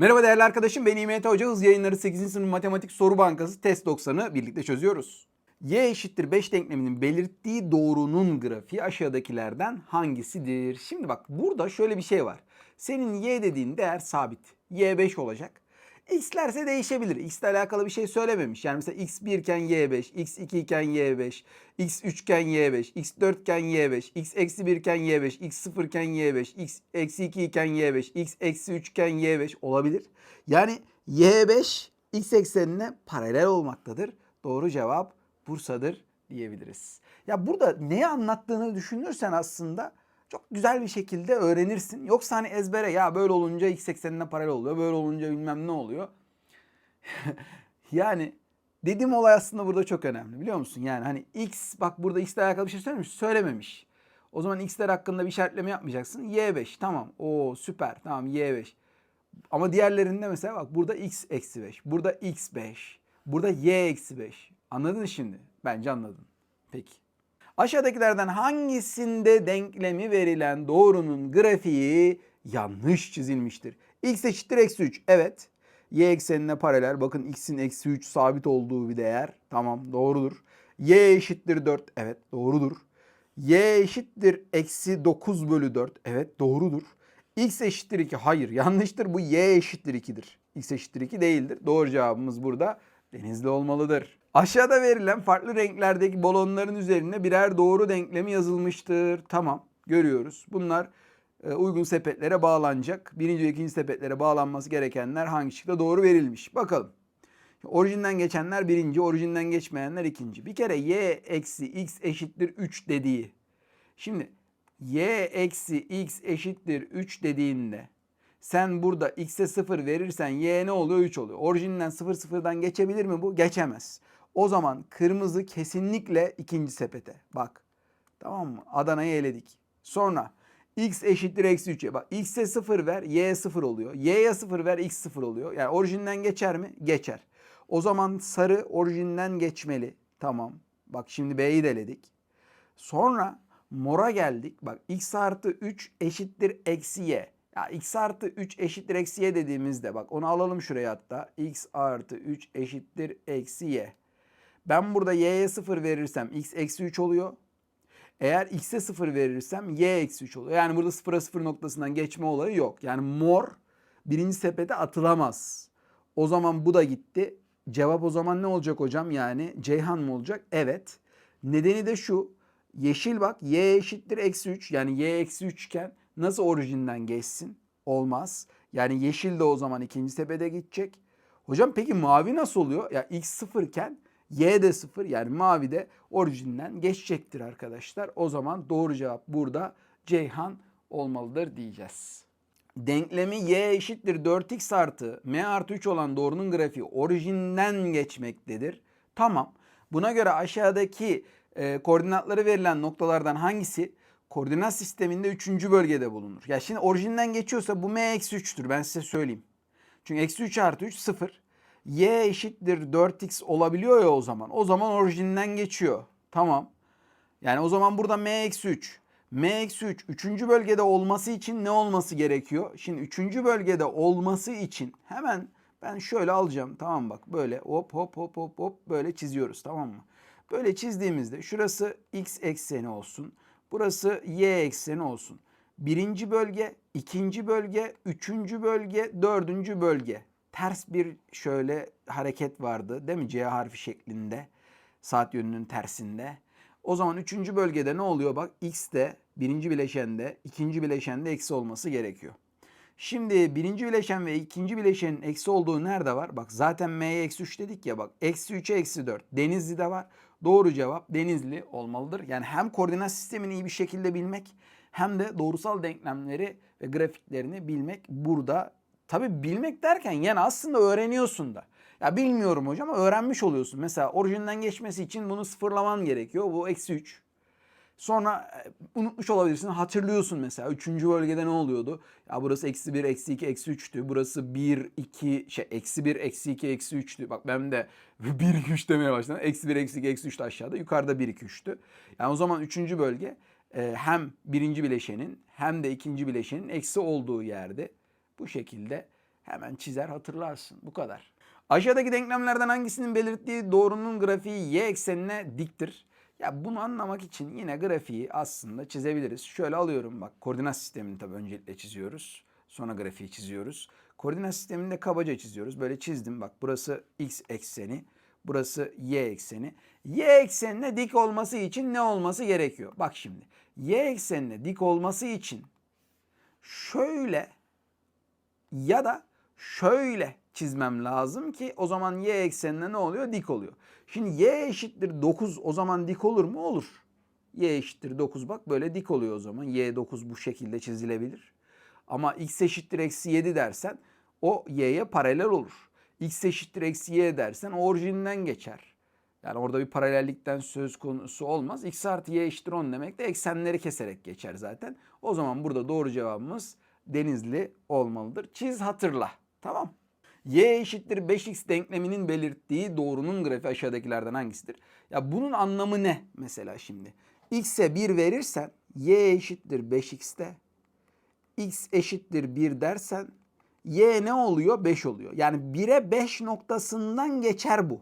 Merhaba değerli arkadaşım ben İMT Hoca. Hız yayınları 8. sınıf matematik soru bankası test 90'ı birlikte çözüyoruz. Y eşittir 5 denkleminin belirttiği doğrunun grafiği aşağıdakilerden hangisidir? Şimdi bak burada şöyle bir şey var. Senin y dediğin değer sabit. y 5 olacak. X'lerse değişebilir. X ile alakalı bir şey söylememiş. Yani mesela x 1 iken y 5, x 2 iken y 5, x 3 iken y 5, x 4 iken y 5, x eksi 1 iken y 5, x 0 iken y 5, x eksi 2 iken y 5, x eksi 3 iken y 5 olabilir. Yani y 5 x eksenine paralel olmaktadır. Doğru cevap Bursa'dır diyebiliriz. Ya burada neyi anlattığını düşünürsen aslında çok güzel bir şekilde öğrenirsin. Yoksa hani ezbere ya böyle olunca x eksenine paralel oluyor, böyle olunca bilmem ne oluyor. yani dediğim olay aslında burada çok önemli biliyor musun? Yani hani x bak burada x ile alakalı bir şey söylemiş, söylememiş. O zaman x'ler hakkında bir işaretleme yapmayacaksın. y5 tamam. O süper tamam y5. Ama diğerlerinde mesela bak burada x eksi 5. Burada x 5. Burada y eksi 5. Anladın şimdi? Bence anladın. Peki. Aşağıdakilerden hangisinde denklemi verilen doğrunun grafiği yanlış çizilmiştir? x eşittir eksi 3. Evet. Y eksenine paralel. Bakın x'in eksi 3 sabit olduğu bir değer. Tamam doğrudur. Y eşittir 4. Evet doğrudur. Y eşittir eksi 9 bölü 4. Evet doğrudur. X eşittir 2. Hayır yanlıştır. Bu Y eşittir 2'dir. X eşittir 2 değildir. Doğru cevabımız burada denizli olmalıdır. Aşağıda verilen farklı renklerdeki balonların üzerine birer doğru denklemi yazılmıştır. Tamam görüyoruz. Bunlar e, uygun sepetlere bağlanacak. Birinci ve ikinci sepetlere bağlanması gerekenler hangi şıkta doğru verilmiş. Bakalım. Orijinden geçenler birinci, orijinden geçmeyenler ikinci. Bir kere y eksi x eşittir 3 dediği. Şimdi y eksi x eşittir 3 dediğinde sen burada x'e 0 verirsen y ne oluyor? 3 oluyor. Orijinden 0 sıfırdan geçebilir mi bu? Geçemez. O zaman kırmızı kesinlikle ikinci sepete. Bak. Tamam mı? Adana'yı eledik. Sonra x eşittir eksi 3'e. Bak x'e 0 ver y 0 oluyor. y'ye 0 ver x 0 oluyor. Yani orijinden geçer mi? Geçer. O zaman sarı orijinden geçmeli. Tamam. Bak şimdi b'yi de eledik. Sonra mora geldik. Bak x artı 3 eşittir eksi y. Ya x artı 3 eşittir eksi y dediğimizde bak onu alalım şuraya hatta. x artı 3 eşittir eksi y. Ben burada y'ye 0 verirsem x eksi 3 oluyor. Eğer x'e 0 verirsem y eksi 3 oluyor. Yani burada 0'a 0 noktasından geçme olayı yok. Yani mor birinci sepete atılamaz. O zaman bu da gitti. Cevap o zaman ne olacak hocam? Yani Ceyhan mı olacak? Evet. Nedeni de şu. Yeşil bak y eşittir eksi 3. Yani y eksi 3 iken nasıl orijinden geçsin? Olmaz. Yani yeşil de o zaman ikinci sepete gidecek. Hocam peki mavi nasıl oluyor? Ya x 0 iken y de 0 yani mavi de orijinden geçecektir arkadaşlar. O zaman doğru cevap burada Ceyhan olmalıdır diyeceğiz. Denklemi y eşittir 4x artı m artı 3 olan doğrunun grafiği orijinden geçmektedir. Tamam. Buna göre aşağıdaki e, koordinatları verilen noktalardan hangisi koordinat sisteminde 3. bölgede bulunur? Ya şimdi orijinden geçiyorsa bu m eksi 3'tür ben size söyleyeyim. Çünkü eksi 3 artı 3 0. Y eşittir 4x olabiliyor ya o zaman. O zaman orijinden geçiyor. Tamam. Yani o zaman burada m eksi 3. m eksi 3 3. bölgede olması için ne olması gerekiyor? Şimdi 3. bölgede olması için hemen ben şöyle alacağım. Tamam bak böyle hop hop hop hop hop böyle çiziyoruz tamam mı? Böyle çizdiğimizde şurası x ekseni olsun. Burası y ekseni olsun. Birinci bölge, ikinci bölge, üçüncü bölge, dördüncü bölge. Ters bir şöyle hareket vardı değil mi? C harfi şeklinde. Saat yönünün tersinde. O zaman üçüncü bölgede ne oluyor? Bak x de birinci bileşende, ikinci bileşende eksi olması gerekiyor. Şimdi birinci bileşen ve ikinci bileşenin eksi olduğu nerede var? Bak zaten m'ye eksi 3 dedik ya bak. Eksi 3'e eksi 4. Denizli'de var. Doğru cevap Denizli olmalıdır. Yani hem koordinat sistemini iyi bir şekilde bilmek hem de doğrusal denklemleri ve grafiklerini bilmek burada. Tabi bilmek derken yani aslında öğreniyorsun da. Ya bilmiyorum hocam öğrenmiş oluyorsun. Mesela orijinden geçmesi için bunu sıfırlaman gerekiyor. Bu eksi 3. Sonra e, unutmuş olabilirsin. Hatırlıyorsun mesela. Üçüncü bölgede ne oluyordu? Ya burası eksi 1, eksi 2, eksi 3'tü. Burası 1, 2, şey eksi 1, eksi 2, eksi 3'tü. Bak ben de 1, 2, 3 demeye başladım. Eksi 1, eksi 2, eksi 3 de aşağıda. Yukarıda 1, 2, 3'tü. Yani o zaman üçüncü bölge e, hem birinci bileşenin hem de ikinci bileşenin eksi olduğu yerde bu şekilde Hemen çizer hatırlarsın. Bu kadar. Aşağıdaki denklemlerden hangisinin belirttiği doğrunun grafiği y eksenine diktir? Ya bunu anlamak için yine grafiği aslında çizebiliriz. Şöyle alıyorum bak koordinat sistemini tabii öncelikle çiziyoruz. Sonra grafiği çiziyoruz. Koordinat sistemini de kabaca çiziyoruz. Böyle çizdim bak burası x ekseni. Burası y ekseni. Y eksenine dik olması için ne olması gerekiyor? Bak şimdi. Y eksenine dik olması için şöyle ya da şöyle çizmem lazım ki o zaman y eksenine ne oluyor? Dik oluyor. Şimdi y eşittir 9 o zaman dik olur mu? Olur. y eşittir 9 bak böyle dik oluyor o zaman. y 9 bu şekilde çizilebilir. Ama x eşittir eksi 7 dersen o y'ye paralel olur. x eşittir eksi y dersen orijinden geçer. Yani orada bir paralellikten söz konusu olmaz. x artı y eşittir 10 demek de eksenleri keserek geçer zaten. O zaman burada doğru cevabımız Denizli olmalıdır. Çiz hatırla. Tamam. y eşittir 5x denkleminin belirttiği doğrunun grafiği aşağıdakilerden hangisidir? Ya bunun anlamı ne mesela şimdi? x'e 1 verirsen y eşittir 5x'te. x eşittir 1 dersen y ne oluyor? 5 oluyor. Yani 1'e 5 noktasından geçer bu.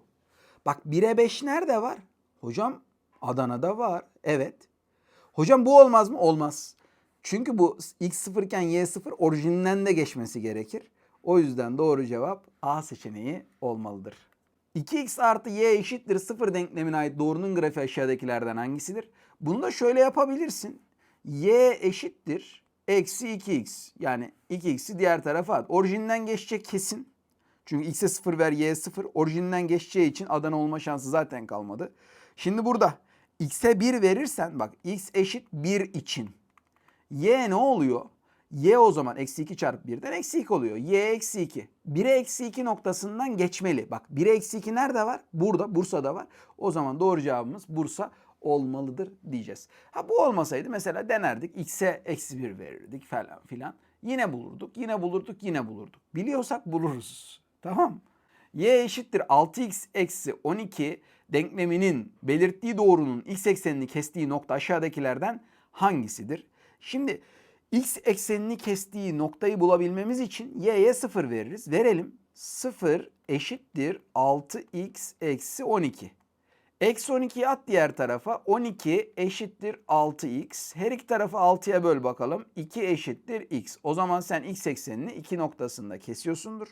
Bak 1'e 5 nerede var? Hocam Adana'da var. Evet. Hocam bu olmaz mı? Olmaz. Çünkü bu x 0 iken y 0 orijinden de geçmesi gerekir. O yüzden doğru cevap A seçeneği olmalıdır. 2x artı y eşittir 0 denklemine ait doğrunun grafiği aşağıdakilerden hangisidir? Bunu da şöyle yapabilirsin. y eşittir eksi 2x. Yani 2x'i diğer tarafa at. Orijinden geçecek kesin. Çünkü x'e 0 ver y'ye 0. Orijinden geçeceği için Adana olma şansı zaten kalmadı. Şimdi burada x'e 1 verirsen bak x eşit 1 için. Y ne oluyor? y o zaman eksi 2 çarpı 1'den eksi 2 oluyor. y eksi 2. 1'e eksi 2 noktasından geçmeli. Bak 1'e eksi 2 nerede var? Burada. Bursa'da var. O zaman doğru cevabımız Bursa olmalıdır diyeceğiz. Ha bu olmasaydı mesela denerdik. X'e eksi 1 verirdik falan filan. Yine bulurduk, yine bulurduk, yine bulurduk. Biliyorsak buluruz. Tamam y eşittir 6x eksi 12 denkleminin belirttiği doğrunun x eksenini kestiği nokta aşağıdakilerden hangisidir? Şimdi x eksenini kestiği noktayı bulabilmemiz için y'ye 0 veririz. Verelim. 0 eşittir 6x eksi 12. Eksi 12'yi at diğer tarafa. 12 eşittir 6x. Her iki tarafı 6'ya böl bakalım. 2 eşittir x. O zaman sen x eksenini 2 noktasında kesiyorsundur.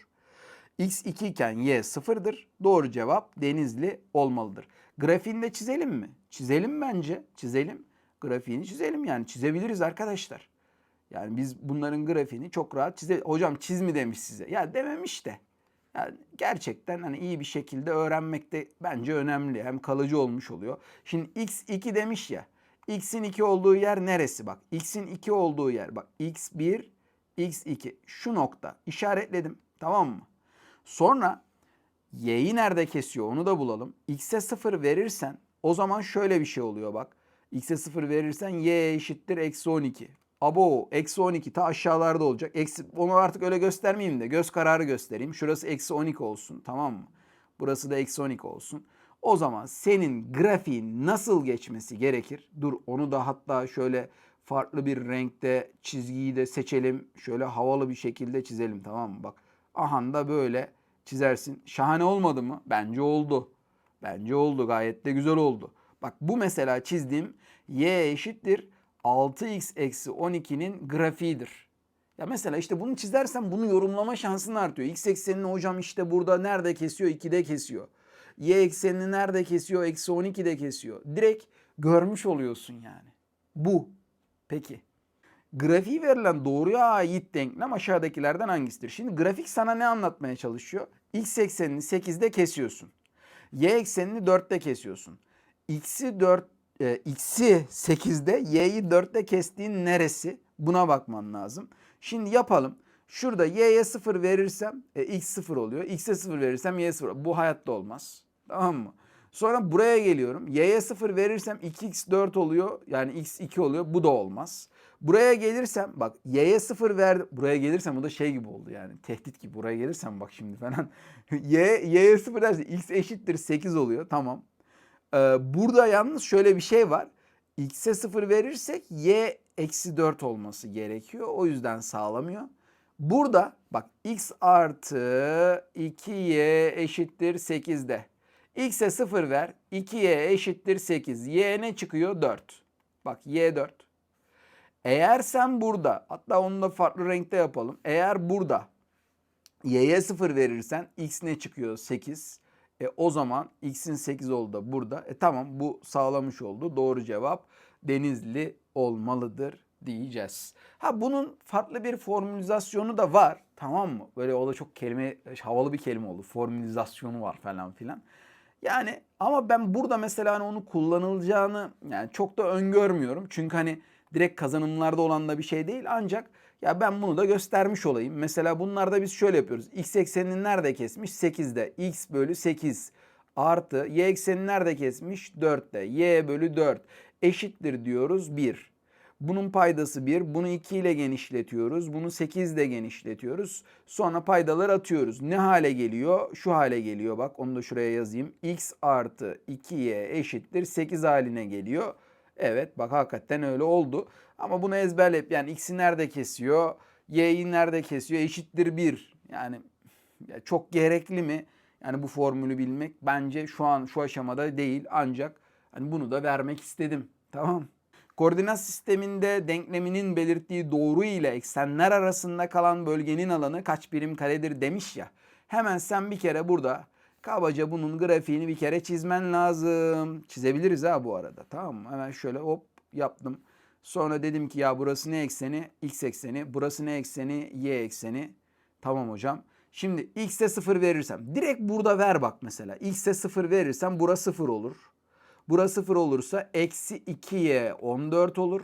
x 2 iken y 0'dır. Doğru cevap Denizli olmalıdır. Grafiğini de çizelim mi? Çizelim bence. Çizelim. Grafiğini çizelim yani. Çizebiliriz arkadaşlar. Yani biz bunların grafiğini çok rahat çize. Hocam çiz mi demiş size. Ya dememiş de. Yani gerçekten hani iyi bir şekilde öğrenmek de bence önemli. Hem kalıcı olmuş oluyor. Şimdi x2 demiş ya. x'in 2 olduğu yer neresi bak. x'in 2 olduğu yer bak. x1, x2 şu nokta işaretledim. Tamam mı? Sonra y'yi nerede kesiyor onu da bulalım. x'e 0 verirsen o zaman şöyle bir şey oluyor bak. X'e 0 verirsen y eşittir eksi 12. Abo eksi 12 ta aşağılarda olacak. Eksi, onu artık öyle göstermeyeyim de göz kararı göstereyim. Şurası eksi 12 olsun tamam mı? Burası da eksi 12 olsun. O zaman senin grafiğin nasıl geçmesi gerekir? Dur onu da hatta şöyle farklı bir renkte çizgiyi de seçelim. Şöyle havalı bir şekilde çizelim tamam mı? Bak ahanda böyle çizersin. Şahane olmadı mı? Bence oldu. Bence oldu gayet de güzel oldu. Bak bu mesela çizdiğim y eşittir 6x eksi 12'nin grafiğidir. Ya mesela işte bunu çizersen bunu yorumlama şansın artıyor. X eksenini hocam işte burada nerede kesiyor? 2'de kesiyor. Y eksenini nerede kesiyor? Eksi 12'de kesiyor. Direkt görmüş oluyorsun yani. Bu. Peki. Grafiği verilen doğruya ait denklem aşağıdakilerden hangisidir? Şimdi grafik sana ne anlatmaya çalışıyor? X eksenini 8'de kesiyorsun. Y eksenini 4'te kesiyorsun. X'i 4 e, x'i 8'de y'yi 4'te kestiğin neresi? Buna bakman lazım. Şimdi yapalım. Şurada y'ye 0 verirsem e, x 0 oluyor. X'e 0 verirsem y 0. Bu hayatta olmaz. Tamam mı? Sonra buraya geliyorum. Y'ye 0 verirsem 2x 4 oluyor. Yani x 2 oluyor. Bu da olmaz. Buraya gelirsem bak y'ye 0 ver. Buraya gelirsem bu da şey gibi oldu yani. Tehdit gibi. Buraya gelirsem bak şimdi falan. y, y'ye 0 derse x eşittir 8 oluyor. Tamam. Ee, burada yalnız şöyle bir şey var. X'e 0 verirsek y eksi 4 olması gerekiyor. O yüzden sağlamıyor. Burada bak x artı 2y eşittir 8'de. x'e 0 ver 2y eşittir 8. y ne çıkıyor? 4. Bak y 4. Eğer sen burada hatta onu da farklı renkte yapalım. Eğer burada y'ye 0 verirsen x ne çıkıyor? 8. E o zaman x'in 8 oldu da burada. E tamam bu sağlamış oldu. Doğru cevap Denizli olmalıdır diyeceğiz. Ha bunun farklı bir formülizasyonu da var. Tamam mı? Böyle o da çok kelime havalı bir kelime oldu. Formülizasyonu var falan filan. Yani ama ben burada mesela hani onu kullanılacağını yani çok da öngörmüyorum. Çünkü hani direkt kazanımlarda olan da bir şey değil. Ancak ya ben bunu da göstermiş olayım. Mesela bunlarda biz şöyle yapıyoruz. X eksenini nerede kesmiş? 8'de. X bölü 8 artı y eksenini nerede kesmiş? 4'te. Y bölü 4 eşittir diyoruz 1. Bunun paydası 1. Bunu 2 ile genişletiyoruz. Bunu 8 ile genişletiyoruz. Sonra paydalar atıyoruz. Ne hale geliyor? Şu hale geliyor. Bak onu da şuraya yazayım. x artı 2y eşittir 8 haline geliyor. Evet bak hakikaten öyle oldu. Ama bunu ezberleyip yani x'i nerede kesiyor? Y'yi nerede kesiyor? Eşittir 1. Yani ya çok gerekli mi? Yani bu formülü bilmek bence şu an şu aşamada değil ancak hani bunu da vermek istedim. Tamam. Koordinat sisteminde denkleminin belirttiği doğru ile eksenler arasında kalan bölgenin alanı kaç birim karedir demiş ya. Hemen sen bir kere burada kabaca bunun grafiğini bir kere çizmen lazım. Çizebiliriz ha bu arada tamam mı? Hemen şöyle hop yaptım. Sonra dedim ki ya burası ne ekseni? X ekseni. Burası ne ekseni? Y ekseni. Tamam hocam. Şimdi x'e 0 verirsem direkt burada ver bak mesela. x'e 0 verirsem burası 0 olur. Burası 0 olursa eksi 2y 14 olur.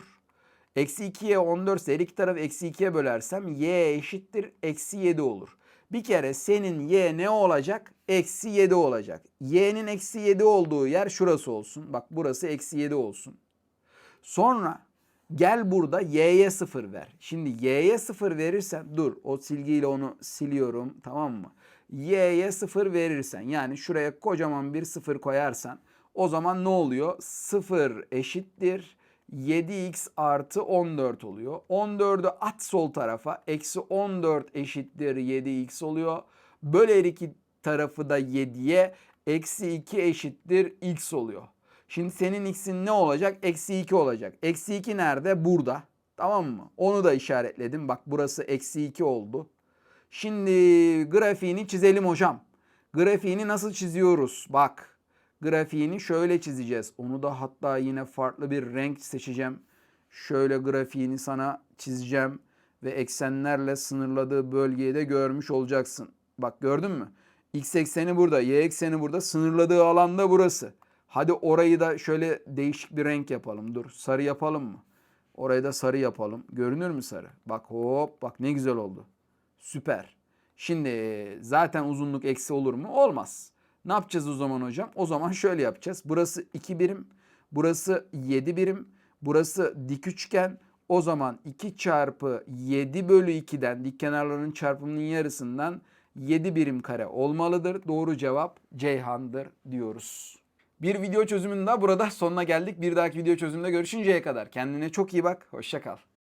Eksi 2y 14 ise her iki tarafı eksi 2'ye bölersem y eşittir eksi 7 olur. Bir kere senin y ne olacak? Eksi 7 olacak. y'nin eksi 7 olduğu yer şurası olsun. Bak burası eksi 7 olsun. Sonra gel burada y'ye 0 ver. Şimdi y'ye 0 verirsen dur o silgiyle onu siliyorum tamam mı? y'ye 0 verirsen yani şuraya kocaman bir 0 koyarsan o zaman ne oluyor? 0 eşittir 7x artı 14 oluyor. 14'ü at sol tarafa. Eksi 14 eşittir 7x oluyor. Böl her iki tarafı da 7'ye. Eksi 2 eşittir x oluyor. Şimdi senin x'in ne olacak? Eksi 2 olacak. Eksi 2 nerede? Burada. Tamam mı? Onu da işaretledim. Bak burası eksi 2 oldu. Şimdi grafiğini çizelim hocam. Grafiğini nasıl çiziyoruz? Bak grafiğini şöyle çizeceğiz. Onu da hatta yine farklı bir renk seçeceğim. Şöyle grafiğini sana çizeceğim ve eksenlerle sınırladığı bölgeyi de görmüş olacaksın. Bak gördün mü? X ekseni burada, Y ekseni burada, sınırladığı alanda burası. Hadi orayı da şöyle değişik bir renk yapalım. Dur sarı yapalım mı? Orayı da sarı yapalım. Görünür mü sarı? Bak hop bak ne güzel oldu. Süper. Şimdi zaten uzunluk eksi olur mu? Olmaz. Ne yapacağız o zaman hocam? O zaman şöyle yapacağız. Burası 2 birim. Burası 7 birim. Burası dik üçgen. O zaman 2 çarpı 7 bölü 2'den dik kenarların çarpımının yarısından 7 birim kare olmalıdır. Doğru cevap Ceyhan'dır diyoruz. Bir video çözümünün daha burada sonuna geldik. Bir dahaki video çözümünde görüşünceye kadar kendine çok iyi bak. Hoşça kal.